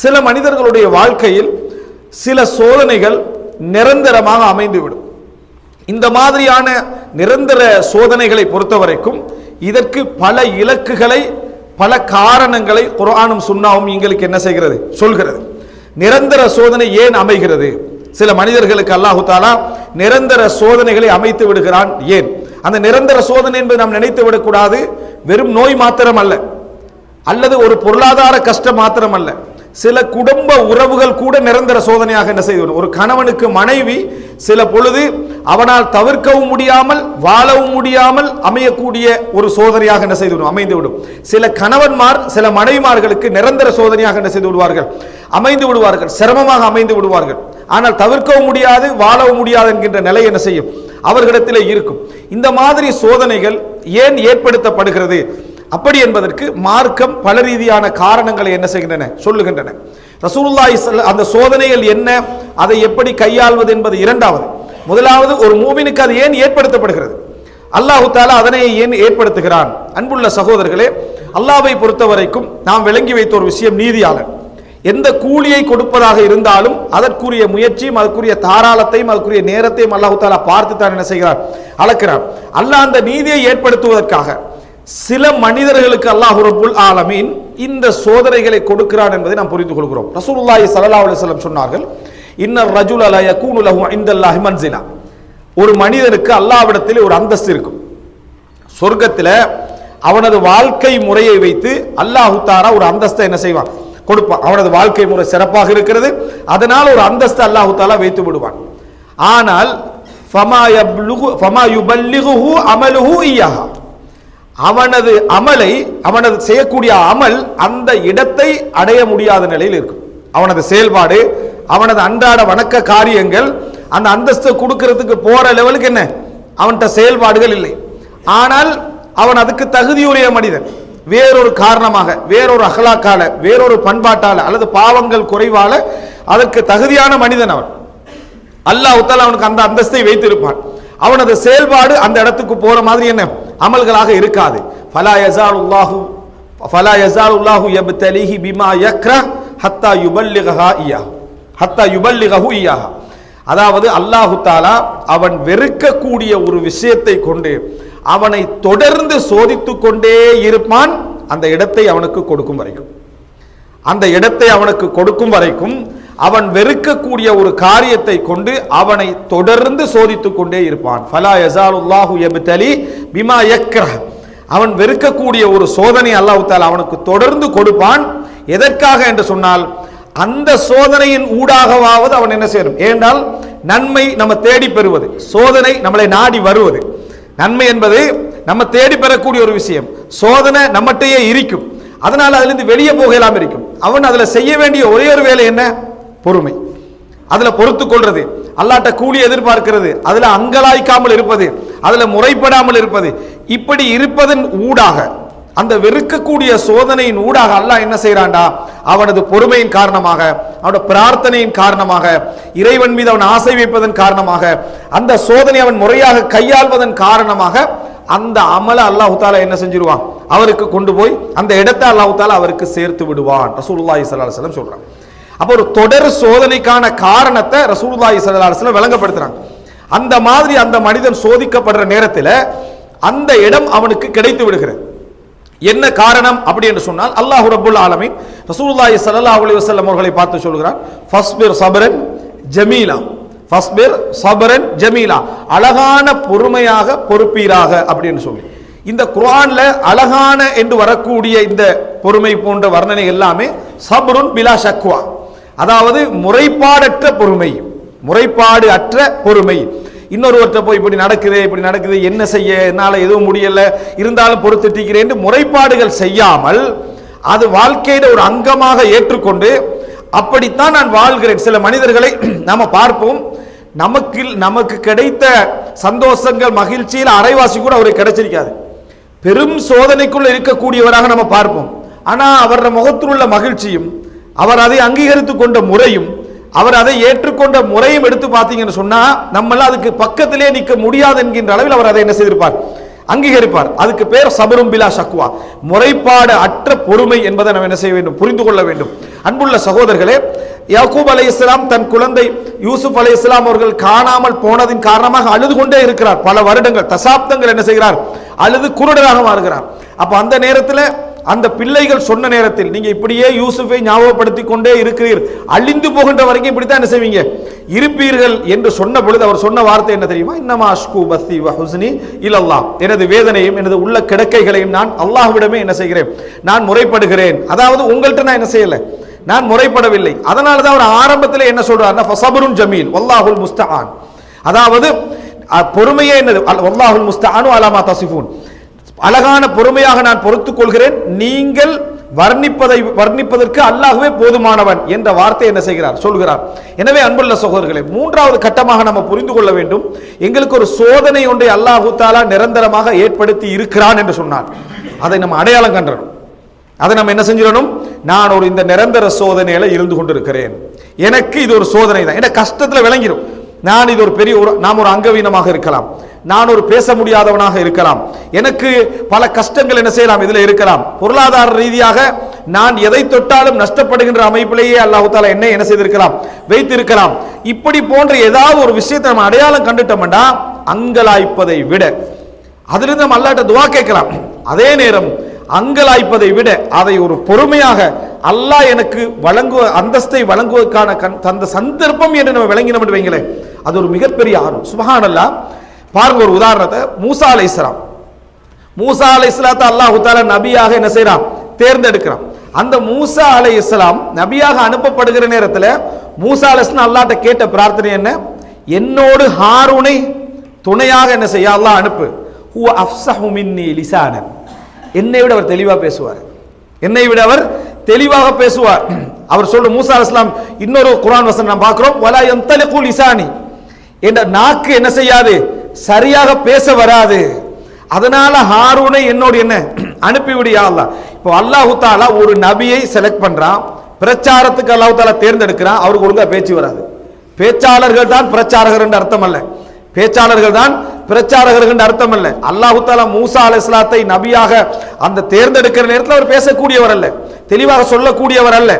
சில மனிதர்களுடைய வாழ்க்கையில் சில சோதனைகள் நிரந்தரமாக அமைந்துவிடும். இந்த மாதிரியான நிரந்தர சோதனைகளை பொறுத்தவரைக்கும் இதற்கு பல இலக்குகளை பல காரணங்களை குரானும் சுண்ணாவும் எங்களுக்கு என்ன செய்கிறது? சொல்கிறது. நிரந்தர சோதனை ஏன் அமைகிறது? சில மனிதர்களுக்கு அல்லாஹு தாலா நிரந்தர சோதனைகளை அமைத்து விடுகிறான். ஏன்? அந்த நிரந்தர சோதனை என்பது நாம் நினைத்து விடக்கூடாது. வெறும் நோய் மாத்திரம் அல்ல அல்லது ஒரு பொருளாதார கஷ்டம் மாத்திரம் அல்ல சில குடும்ப உறவுகள் கூட நிரந்தர சோதனையாக என்ன செய்து ஒரு கணவனுக்கு மனைவி சில பொழுது அவனால் தவிர்க்கவும் முடியாமல் வாழவும் முடியாமல் அமையக்கூடிய ஒரு சோதனையாக என்ன செய்து அமைந்து விடும் சில கணவன்மார் சில மனைவிமார்களுக்கு நிரந்தர சோதனையாக என்ன செய்து விடுவார்கள்? அமைந்து விடுவார்கள். சிரமமாக அமைந்து விடுவார்கள். ஆனால் தவிர்க்கவும் முடியாது வாழவும் முடியாது என்கின்ற நிலை என்ன செய்யும்? அவர்களிடத்திலே இருக்கும். இந்த மாதிரி சோதனைகள் ஏன் ஏற்படுத்தப்படுகிறது? அப்படி என்பதற்கு மார்க்கம் பல ரீதியான காரணங்களை என்ன செய்கின்றன? சொல்லுகின்றன. ரசூலுல்லாஹி அந்த சோதனைகள் என்ன? அதை எப்படி கையாள்வது என்பது இரண்டாவது. முதலாவது ஒரு மூமினுக்கு அது ஏன் ஏற்படுத்தப்படுகிறது? அல்லாஹு தாலா அதனை ஏன் ஏற்படுத்துகிறான்? அன்புள்ள சகோதரர்களே அல்லாஹ்வை பொறுத்தவரைக்கும் நாம் விளங்கி வைத்த ஒரு விஷயம் நீதியாளர். எந்த கூலியை கொடுப்பதாக இருந்தாலும் அதற்குரிய முயற்சியும் அதற்குரிய தாராளத்தையும் அதற்குரிய நேரத்தையும் அல்லாஹு தாலா பார்த்து தான் என்ன செய்கிறார் அளக்கிறார் அல்லாஹ் அந்த நீதியை ஏற்படுத்துவதற்காக சில மனிதர்களுக்கு அல்லாஹ் ரபுல் ஆலமீன் இந்த சோதனைகளை கொடுக்கிறான் என்பதை நாம் புரிந்து கொள்கிறோம். ரசூலுல்லாஹி ஸல்லல்லாஹு அலைஹி வஸல்லம் சொன்னார்கள் இன்னர் ரஜுல் லா யகூனு லஹு இந்தல்லாஹி மன்சிலா. ஒரு மனிதனுக்கு அல்லாஹ்விடத்தில் ஒரு அந்தஸ்து இருக்கும். சொர்க்கத்தில் அவனது வாழ்க்கை முறையை வைத்து அல்லாஹு தாரா ஒரு அந்தஸ்தை என்ன செய்வான்? கொடுப்பான். அவனது வாழ்க்கை முறை சிறப்பாக இருக்கிறது. அதனால் ஒரு அந்தஸ்து அல்லாஹு தாலா வைத்து விடுவான். ஆனால் ஃபமா யப்லுகு ஃபமா யுபல்லிகுஹு அமலுஹு இய்யாஹா அவனது அமலை அவனது செய்யக்கூடிய அமல் அந்த இடத்தை அடைய முடியாத நிலையில் இருக்கும். அவனது செயல்பாடு அவனது அன்றாட வணக்க காரியங்கள் அந்த அந்தஸ்தை கொடுக்கறதுக்கு போற லெவலுக்கு என்ன? அவன்கிட்ட செயல்பாடுகள் இல்லை. ஆனால் அவன் அதுக்கு தகுதியுடைய மனிதன். வேறொரு காரணமாக வேறொரு அகலாக்கால வேறொரு பண்பாட்டால அல்லது பாவங்கள் குறைவால அதற்கு தகுதியான மனிதன் அவன். அல்லாஹ் அவனுக்கு அந்த அந்தஸ்தை வைத்திருப்பான். அவனது செயல்பாடு அந்த இடத்துக்கு போற மாதிரி என்ன? அமல்களாக இருக்காது. ஃபலா ஃபலா யப்தலிஹி பிமா ஹத்தா யுபல்லிகஹா ஹத்தா யுபல்லிகஹு அதாவது அல்லாஹு தாலா அவன் வெறுக்கக்கூடிய ஒரு விஷயத்தை கொண்டு அவனை தொடர்ந்து சோதித்துக் கொண்டே இருப்பான். அந்த இடத்தை அவனுக்கு கொடுக்கும் வரைக்கும். அந்த இடத்தை அவனுக்கு கொடுக்கும் வரைக்கும் அவன் வெறுக்கக்கூடிய ஒரு காரியத்தை கொண்டு அவனை தொடர்ந்து சோதித்துக் கொண்டே இருப்பான். ஃபலா யஸாலுல்லாஹு யப்தலி பிமா யக்ரஹ். அவன் வெறுக்கக்கூடிய ஒரு சோதனை அல்லாஹ் தாலா அவனுக்கு தொடர்ந்து கொடுப்பான். எதற்காக என்று சொன்னால் அந்த சோதனையின் ஊடாகவாவது அவன் என்ன செய்யணும்? ஏனென்றால் நன்மை நம்ம தேடி பெறுவது சோதனை நம்மளை நாடி வருவது. நன்மை என்பது நம்ம தேடி பெறக்கூடிய ஒரு விஷயம். சோதனை நம்மகிட்டயே இருக்கும். அதனால அதுலேருந்து வெளியே போகலாம் இருக்கும். அவன் அதுல செய்ய வேண்டிய ஒரே ஒரு வேலை என்ன? பொறுமை. அதுல பொறுத்து கொள்றது அல்லாட்ட கூலி எதிர்பார்க்கிறது அதுல அங்கலாய்க்காமல் இருப்பது அதுல முறைப்படாமல் இருப்பது. இப்படி இருப்பதன் ஊடாக அந்த வெறுக்கக்கூடிய சோதனையின் ஊடாக அல்லாஹ் என்ன செய்யறான்டா அவனது பொறுமையின் காரணமாக அவனோட பிரார்த்தனையின் காரணமாக இறைவன் மீது அவன் ஆசை வைப்பதன் காரணமாக அந்த சோதனை அவன் முறையாக கையாள்வதன் காரணமாக அந்த அமலை அல்லாஹு தாலா என்ன செஞ்சிருவான்? அவருக்கு கொண்டு போய் அந்த இடத்தை அல்லாஹு தாலா அவருக்கு சேர்த்து விடுவான். ரசூல்லாஹி ஸல்லல்லாஹு சொல்றான். அப்போ ஒரு தொடர் சோதனைக்கான காரணத்தை ரசூலுல்லாஹி ஸல்லல்லாஹு விளங்கப்படுத்துறாங்க. அந்த மாதிரி அந்த மனிதன் சோதிக்கப்படுற நேரத்தில் அந்த இடம் அவனுக்கு கிடைத்து விடுகிறது. என்ன காரணம் அப்படி என்று சொன்னால் அல்லாஹ் ரபுல் ஆலமின் ரசூலுல்லாஹி ஸல்லல்லாஹு அலைஹி வஸல்லம் அவர்களை பார்த்து சொல்கிறான் ஃபஸ்பிர் சபரன் ஜமீலா ஃபஸ்பிர் சபரன் ஜமீலா அழகான பொறுமையாக பொறுப்பீராக அப்படின்னு சொல்லி. இந்த குரான்ல அழகான என்று வரக்கூடிய இந்த பொறுமை போன்ற வர்ணனை எல்லாமே சபருன் பிலா சக்வா அதாவது முறைப்பாடற்ற பொறுமை முறைப்பாடு அற்ற பொறுமை. இன்னொருவர்கிட்ட போய் இப்படி நடக்குது இப்படி நடக்குது என்ன செய்ய என்னால் எதுவும் முடியலை இருந்தாலும் பொறுத்துட்டிக்கிறேன் முறைப்பாடுகள் செய்யாமல் அது வாழ்க்கையில ஒரு அங்கமாக ஏற்றுக்கொண்டு அப்படித்தான் நான் வாழ்கிறேன். சில மனிதர்களை நாம் பார்ப்போம். நமக்கு நமக்கு கிடைத்த சந்தோஷங்கள் மகிழ்ச்சியில் அரைவாசி கூட அவருக்கு கிடைச்சிருக்காது. பெரும் சோதனைக்குள்ள இருக்கக்கூடியவராக நம்ம பார்ப்போம். ஆனால் அவரோட முகத்தில் உள்ள மகிழ்ச்சியும் அவர் அதை அங்கீகரித்து கொண்ட முறையும் அவர் அதை ஏற்றுக்கொண்ட முறையும் எடுத்து பார்த்தீங்கன்னு சொன்னா நம்மளால் அதுக்கு பக்கத்திலே நிற்க முடியாது என்கின்ற அளவில் அவர் அதை என்ன செய்திருப்பார்? அங்கீகரிப்பார். அதுக்கு பேர் சபரும் பிலா சக்வா முறைப்பாடு அற்ற பொறுமை என்பதை நாம் என்ன செய்ய வேண்டும்? புரிந்து கொள்ள வேண்டும். அன்புள்ள சகோதரர்களே யாக்கூப் அலை இஸ்லாம் தன் குழந்தை யூசுப் அலை இஸ்லாம் அவர்கள் காணாமல் போனதின் காரணமாக அழுது கொண்டே இருக்கிறார். பல வருடங்கள் தசாப்தங்கள் என்ன செய்கிறார்? அழுது குருடராக மாறுகிறார். அப்ப அந்த நேரத்தில் அந்த பிள்ளைகள் சொன்ன நேரத்தில் நீங்க இப்படியே யூசுஃபை ஞாபகப்படுத்திக் கொண்டே இருக்கிறீர். அழிந்து போகின்ற வரைக்கும் இப்படித்தான் என்ன செய்வீங்க? இருப்பீர்கள் என்று சொன்ன பொழுது அவர் சொன்ன வார்த்தை என்ன தெரியுமா? இன்னமா அஷ்கு பஸ்தி ஹுஸ்னி இல்லல்லாஹ் எனது வேதனையும் எனது உள்ள கிடக்கைகளையும் நான் அல்லாஹ்விடமே என்ன செய்கிறேன்? நான் முறைப்படுகிறேன். அதாவது உங்கள்கிட்ட நான் என்ன செய்யல? நான் முறைப்படவில்லை. அதனால தான் அவர் ஆரம்பத்தில் என்ன சொல்றாருன்னா ஃபசபருன் ஜமீல் வல்லாஹுல் முஸ்தான் அதாவது பொறுமையே என்னது? அல் வல்லாஹுல் முஸ்தானு அலாமா தசிஃபூன் அழகான பொறுமையாக நான் பொறுத்துக் கொள்கிறேன். நீங்கள் வர்ணிப்பதை வர்ணிப்பதற்கு அல்லாஹ்வே போதுமானவன் என்ற வார்த்தை என்ன செய்கிறார்? சொல்கிறார். எனவே அன்புள்ள சகோதரர்களே மூன்றாவது கட்டமாக நம்ம புரிந்து கொள்ள வேண்டும். எங்களுக்கு ஒரு சோதனை ஒன்றை அல்லாஹு தாலா நிரந்தரமாக ஏற்படுத்தி இருக்கிறான் என்று சொன்னார். அதை நம்ம அடையாளம் கண்டனும் அதை நம்ம என்ன செஞ்சிடணும்? நான் ஒரு இந்த நிரந்தர சோதனையில இருந்து கொண்டிருக்கிறேன். எனக்கு இது ஒரு சோதனை தான் ஏன்னா கஷ்டத்துல விளங்கிடும் நான் இது ஒரு பெரிய ஒரு நாம் ஒரு அங்கவீனமாக இருக்கலாம். நான் ஒரு பேச முடியாதவனாக இருக்கலாம். எனக்கு பல கஷ்டங்கள் என்ன செய்யலாம்? இதுல இருக்கலாம். பொருளாதார ரீதியாக நான் எதை தொட்டாலும் நஷ்டப்படுகின்ற அமைப்பிலேயே அல்லாஹு தாலா என்ன என்ன செய்திருக்கலாம்? வைத்திருக்கலாம். இப்படி போன்ற ஏதாவது ஒரு விஷயத்தை நம்ம அடையாளம் கண்டுட்டோம்னா அங்கலாய்ப்பதை விட அதிலிருந்து நம்ம அல்லாட்ட துவா கேட்கலாம். அதே நேரம் அங்கலாய்ப்பதை விட அதை ஒரு பொறுமையாக அல்லாஹ் எனக்கு வழங்குவ அந்தஸ்தை வழங்குவதற்கான கண் தந்த சந்தர்ப்பம் என்று நம்ம விளங்கினோம் வைங்களேன் அது ஒரு மிகப்பெரிய ஆர்வம். சுபஹானல்லா பாருங்க ஒரு உதாரணத்தை. மூசா அலை இஸ்லாம் மூசா அலை இஸ்லாத்தை அல்லாஹு தாலா நபியாக என்ன செய்யறான் தேர்ந்தெடுக்கிறான். அந்த மூசா அலை இஸ்லாம் நபியாக அனுப்பப்படுகிற நேரத்தில் மூசா அலைஸ்லாம் அல்லாட்ட கேட்ட பிரார்த்தனை என்ன? என்னோடு ஹாரூனை துணையாக என்ன செய்ய? அல்லாஹ் அனுப்பு. ஹூ அஃப்சஹு மின்னி லிசானன் என்னை விட அவர் தெளிவாக பேசுவார். என்னை விட அவர் தெளிவாக பேசுவார். அவர் சொல்லும் மூசா அலைஹிஸ்ஸலாம் இன்னொரு குரான் வசனம் நாம் பார்க்கிறோம். வலா யந்தலிகு லிசானி என்ற நாக்கு என்ன செய்யாது? சரியாக பேச வராது. அதனால ஹாரூனை என்னோடு என்ன? அனுப்பிவிடியா அல்லாஹ். இப்போ அல்லாஹு தாலா ஒரு நபியை செலக்ட் பண்றான். பிரச்சாரத்துக்கு அல்லாஹு தாலா தேர்ந்தெடுக்கிறான். அவருக்கு ஒழுங்கா பேச்சு வராது. பேச்சாளர்கள் தான் பிரச்சாரகர் என்று அர்த்தம் அல்ல. பேச்சாளர்கள் தான் பிரச்சாரகர்கள் என்று அர்த்தம் அல்ல. அல்லாஹு தாலா மூசா அலைஹிஸ்ஸலாத்தை நபியாக அந்த தேர்ந்தெடுக்கிற நேரத்தில் அவர் பேசக்கூடியவர் அல்ல. தெளிவாக சொல்லக்கூடியவர் அல்ல.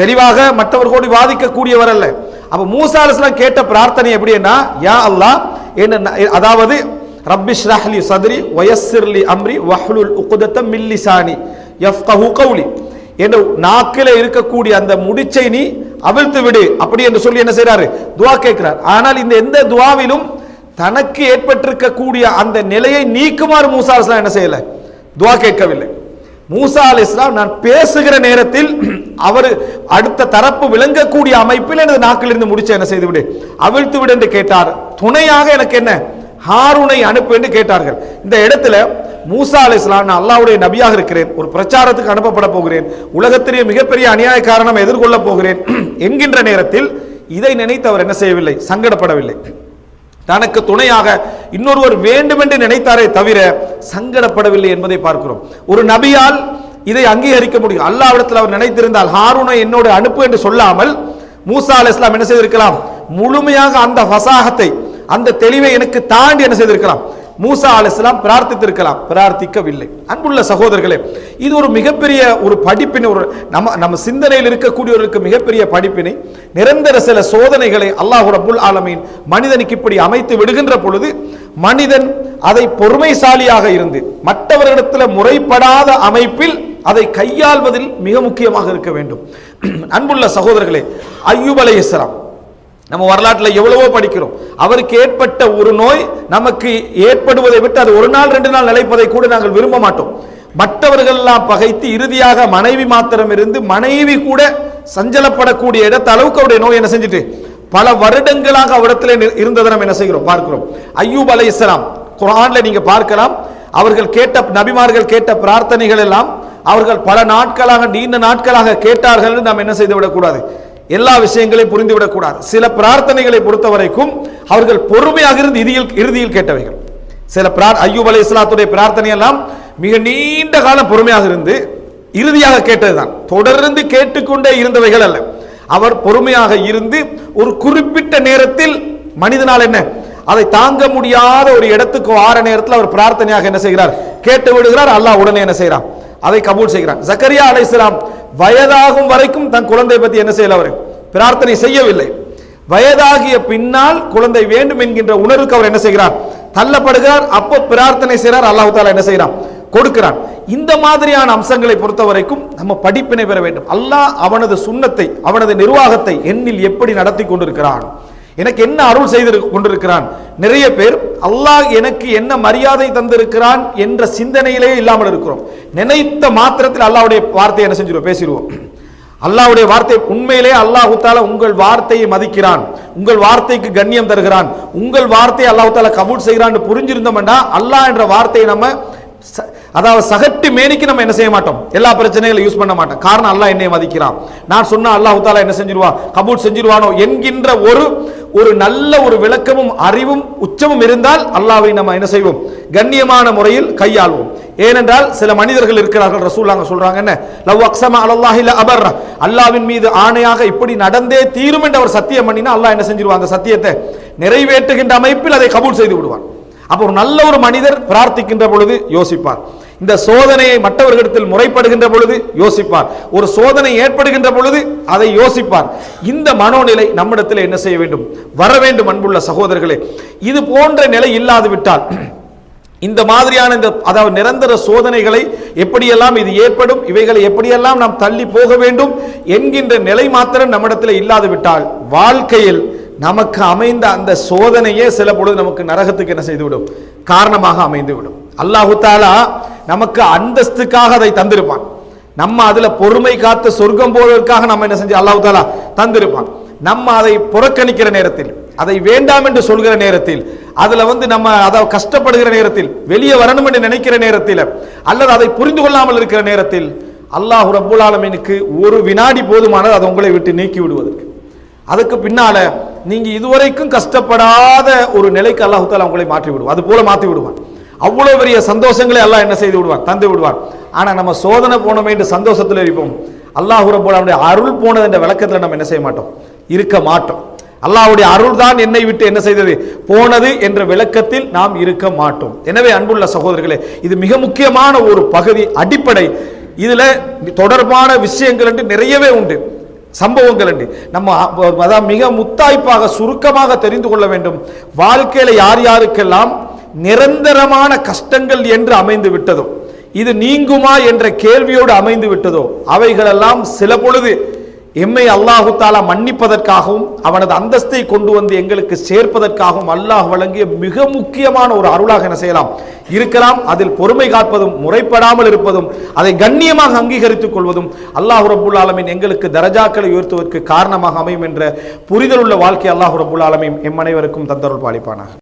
தெளிவாக மற்றவர்களோடு வாதிக்கக்கூடியவர் அல்ல. அப்ப மூசா அலிஸ்லாம் கேட்ட பிரார்த்தனை எப்படின்னா யா அல்லாஹ் என்ன அதாவது ரப்பிஷ் ரஹ்லி சத்ரி வயஸ்ஸிர்லி அம்ரி வஹ்லுல் உக்குதத்தம் மில்லிசானி எஃப்கஹு கௌலி. என்று நாக்கில் இருக்கக்கூடிய அந்த முடிச்சை நீ அவிழ்த்து விடு. அப்படி என்று சொல்லி என்ன செய்கிறாரு துவா கேட்கிறார். ஆனால் இந்த எந்த துவாவிலும் தனக்கு ஏற்பட்டிருக்கக்கூடிய அந்த நிலையை நீக்குமாறு மூசா அலிஸ்லாம் என்ன செய்யலை? துவா கேட்கவில்லை. மூசா அலி இஸ்லாம் நான் பேசுகிற நேரத்தில் அவர் அடுத்த தரப்பு விளங்கக்கூடிய அமைப்பில் எனது நாக்கிலிருந்து முடிச்ச என்ன செய்துவிடு? அவிழ்த்து விடு என்று கேட்டார். துணையாக எனக்கு என்ன? ஹாரூனை அனுப்பு என்று கேட்டார்கள். இந்த இடத்துல மூசா அலி இஸ்லாம் நான் அல்லாவுடைய நபியாக இருக்கிறேன். ஒரு பிரச்சாரத்துக்கு அனுப்பப்பட போகிறேன். உலகத்திலேயே மிகப்பெரிய அநியாய காரணம் எதிர்கொள்ளப் போகிறேன். என்கின்ற நேரத்தில் இதை நினைத்து அவர் என்ன செய்யவில்லை? சங்கடப்படவில்லை. தனக்கு துணையாக இன்னொருவர் வேண்டுமென்று நினைத்தாரே தவிர சங்கடப்படவில்லை என்பதை பார்க்கிறோம். ஒரு நபியால் இதை அங்கீகரிக்க முடியும். அல்லாவிடத்தில் அவர் நினைத்திருந்தால் ஹாரூனை என்னோடு அனுப்பு என்று சொல்லாமல் மூசா அலி இஸ்லாம் என்ன செய்திருக்கலாம்? முழுமையாக அந்த வசாகத்தை அந்த தெளிவை எனக்கு தாண்டி என்ன செய்திருக்கலாம்? மூசா அலைஹிஸ்ஸலாம் பிரார்த்தித்திருக்கலாம். பிரார்த்திக்கவில்லை. அன்புள்ள சகோதரர்களே இது ஒரு மிகப்பெரிய ஒரு படிப்பினை ஒரு நம்ம நம்ம சிந்தனையில் இருக்கக்கூடியவர்களுக்கு மிகப்பெரிய படிப்பினை. நிரந்தர சில சோதனைகளை அல்லாஹ் ரபுல் ஆலமீன் மனிதனுக்கு இப்படி அமைத்து விடுகின்ற பொழுது மனிதன் அதை பொறுமைசாலியாக இருந்து மற்றவர்களிடத்தில் முறைப்படாத அமைப்பில் அதை கையாள்வதில் மிக முக்கியமாக இருக்க வேண்டும். அன்புள்ள சகோதரர்களே ஐயூப் அலைஹிஸ்ஸலாம் நம்ம வரலாற்றில் எவ்வளவோ படிக்கிறோம். அவருக்கு ஏற்பட்ட ஒரு நோய் நமக்கு ஏற்படுவதை விட்டு அது ஒரு நாள் ரெண்டு நாள் நிலைப்பதை கூட நாங்கள் விரும்ப மாட்டோம். மற்றவர்கள் எல்லாம் பகைத்து இறுதியாக மனைவி மாத்திரம் இருந்து மனைவி கூட சஞ்சலப்படக்கூடிய இடத்த அளவுக்கு அவருடைய நோய் என்ன செஞ்சுட்டு பல வருடங்களாக அவரிடத்தில் இருந்ததை நம்ம என்ன செய்கிறோம் பார்க்கிறோம். ஐயூப் அலை இஸ்லாம் குரான்ல நீங்க பார்க்கலாம் அவர்கள் கேட்ட நபிமார்கள் கேட்ட பிரார்த்தனைகள் எல்லாம் அவர்கள் பல நாட்களாக நீண்ட நாட்களாக கேட்டார்கள் என்று நாம் என்ன செய்து விடக்கூடாது எல்லா விஷயங்களையும் புரிந்துவிடக்கூடாது. சில பிரார்த்தனைகளை பொறுத்த வரைக்கும் அவர்கள் பொறுமையாக இருந்து இறுதியில் இறுதியில் கேட்டவைகள். சில பிரார் ஐயூப் அலை இஸ்லாத்துடைய பிரார்த்தனை எல்லாம் மிக நீண்ட காலம் பொறுமையாக இருந்து இறுதியாக கேட்டதுதான். தொடர்ந்து கேட்டுக்கொண்டே இருந்தவைகள் அல்ல. அவர் பொறுமையாக இருந்து ஒரு குறிப்பிட்ட நேரத்தில் மனிதனால் என்ன? அதை தாங்க முடியாத ஒரு இடத்துக்கு ஆற நேரத்தில் அவர் பிரார்த்தனையாக என்ன செய்கிறார்? கேட்டு விடுகிறார். அல்லாஹ் உடனே என்ன செய்கிறான்? அதை கபூல் செய்கிறான். ஜக்கரியா அலைஹிஸ்ஸலாம் வயதாகும் வரைக்கும் தன் குழந்தை பத்தி என்ன செய்யல அவர்? பிரார்த்தனை செய்யவில்லை. வயதாகிய பின்னால் குழந்தை வேண்டும் என்கின்ற உணர்வுக்கு அவர் என்ன செய்கிறார்? தள்ளப்படுகிறார். அப்போ பிரார்த்தனை செய்கிறார். அல்லாஹு தாலா என்ன செய்கிறான்? கொடுக்கிறான். இந்த மாதிரியான அம்சங்களை பொறுத்த வரைக்கும் நம்ம படிப்பினை பெற வேண்டும். அல்லாஹ் அவனது சுண்ணத்தை அவனது நிர்வாகத்தை எண்ணில் எப்படி நடத்தி கொண்டிருக்கிறான்? எனக்கு என்ன அருள் செய்து கொண்டிருக்கிறான்? நிறைய பேர் அல்லாஹ் எனக்கு என்ன மரியாதை தந்திருக்கிறான் என்ற சிந்தனையிலேயே இல்லாமல் இருக்கிறோம். நினைத்த மாத்திரத்தில் அல்லாவுடைய வார்த்தையை என்ன செஞ்சிருவோம்? பேசிடுவோம். அல்லாவுடைய வார்த்தை உண்மையிலே அல்லாஹுத்தால உங்கள் வார்த்தையை மதிக்கிறான். உங்கள் வார்த்தைக்கு கண்ணியம் தருகிறான். உங்கள் வார்த்தையை அல்லாஹுத்தால கபூல் செய்கிறான்னு புரிஞ்சிருந்தோம்னா அல்லாஹ் என்ற வார்த்தையை நம்ம ச- அதாவது சகட்டு மேனிக்கு நம்ம என்ன செய்ய மாட்டோம்? எல்லா பிரச்சனைகளை யூஸ் பண்ண மாட்டோம். காரணம் அல்லாஹ் என்னை மதிக்கிறான். நான் சொன்னா அல்லாஹ் தாலா என்ன செஞ்சிருவா? கபூல் செஞ்சிருவானோ என்கின்ற ஒரு ஒரு நல்ல ஒரு விளக்கமும் அறிவும் உச்சமும் இருந்தால் அல்லாவை நம்ம என்ன செய்வோம்? கண்ணியமான முறையில் கையாள்வோம். ஏனென்றால் சில மனிதர்கள் இருக்கிறார்கள். ரசூலாங்க சொல்றாங்க என்ன? லவ் அக்ஸமா அல்லாஹில ல அபர் அல்லாஹ்வின் மீது ஆணையாக இப்படி நடந்தே தீரும் என்று அவர் சத்தியம் பண்ணினா அல்லாஹ் என்ன செஞ்சிருவான் அந்த சத்தியத்தை? நிறைவேற்றுகின்ற அமைப்பில் அதை கபூல் செய்து விடுவான். அப்போ ஒரு நல்ல ஒரு மனிதர் பிரார்த்திக்கின்ற பொழுது யோசிப்பார். இந்த சோதனையை மற்றவர்களிடத்தில் முறைப்படுகின்ற பொழுது யோசிப்பார். ஒரு சோதனை ஏற்படுகின்ற பொழுது அதை யோசிப்பார். இந்த மனோநிலை நம்மிடத்தில் என்ன செய்ய வேண்டும்? வர வேண்டும் அன்புள்ள சகோதரர்களே. இது போன்ற நிலை இல்லாது விட்டால் இந்த மாதிரியான இந்த அதாவது நிரந்தர சோதனைகளை எப்படியெல்லாம் இது ஏற்படும் இவைகளை எப்படியெல்லாம் நாம் தள்ளி போக வேண்டும் என்கின்ற நிலை மாத்திரம் நம்மிடத்தில் இல்லாது விட்டால் வாழ்க்கையில் நமக்கு அமைந்த அந்த சோதனையே சில பொழுது நமக்கு நரகத்துக்கு என்ன செய்துவிடும்? காரணமாக அமைந்துவிடும். அல்லாஹு தாலா நமக்கு அந்தஸ்துக்காக அதை தந்திருப்பான். நம்ம அதுல பொறுமை காத்து சொர்க்கம் போவதற்காக நம்ம என்ன செஞ்சு அல்லாஹு தாலா தந்திருப்பான். நம்ம அதை புறக்கணிக்கிற நேரத்தில் அதை வேண்டாம் என்று சொல்கிற நேரத்தில் அதுல வந்து நம்ம அதை கஷ்டப்படுகிற நேரத்தில் வெளியே வரணும் என்று நினைக்கிற நேரத்தில் அல்லது அதை புரிந்து கொள்ளாமல் இருக்கிற நேரத்தில் அல்லாஹ் ரபுல் ஆலமீனுக்கு ஒரு வினாடி போதுமானது அதை உங்களை விட்டு நீக்கி விடுவதற்கு. அதுக்கு பின்னால நீங்க இதுவரைக்கும் கஷ்டப்படாத ஒரு நிலைக்கு அல்லாஹு தாலா உங்களை மாற்றி விடுவோம் அது போல மாற்றி விடுவான் அவ்வளவு பெரிய சந்தோஷங்களை எல்லாம் என்ன செய்து விடுவான் தந்து விடுவார் ஆனா நம்ம சோதனை போனோமே என்று சந்தோஷத்தில் இருப்போம். அல்லாஹ் ரப்போடைய அருள் போனது என்ற விளக்கத்தில் நம்ம என்ன செய்ய மாட்டோம்? இருக்க மாட்டோம். அல்லாஹுடைய அருள் தான் என்னை விட்டு என்ன செய்தது? போனது என்ற விளக்கத்தில் நாம் இருக்க மாட்டோம். எனவே அன்புள்ள சகோதரர்களே இது மிக முக்கியமான ஒரு பகுதி அடிப்படை. இதுல தொடர்பான விஷயங்கள் என்று நிறையவே உண்டு. சம்பவங்கள் என்று. நம்ம அதான் மிக முத்தாய்ப்பாக சுருக்கமாக தெரிந்து கொள்ள வேண்டும். வாழ்க்கையில யார் யாருக்கெல்லாம் நிரந்தரமான கஷ்டங்கள் என்று அமைந்து விட்டதோ? இது நீங்குமா என்ற கேள்வியோடு அமைந்து விட்டதோ? அவைகளெல்லாம் சில பொழுது எம்மை அல்லாஹு தாலா மன்னிப்பதற்காகவும் அவனது அந்தஸ்தை கொண்டு வந்து எங்களுக்கு சேர்ப்பதற்காகவும் அல்லாஹ் வழங்கிய மிக முக்கியமான ஒரு அருளாக என்ன செய்யலாம்? இருக்கலாம் அதில் பொறுமை காப்பதும் முறைப்படாமல் இருப்பதும் அதை கண்ணியமாக அங்கீகரித்துக் கொள்வதும் அல்லாஹு ரபுல் ஆலமின் எங்களுக்கு தரஜாக்களை உயர்த்துவதற்கு காரணமாக அமையும் என்ற புரிதல் உள்ள வாழ்க்கை அல்லாஹ் ரபுல் ஆலமின் எம் அனைவருக்கும் தந்தருள் பாலிப்பானாக.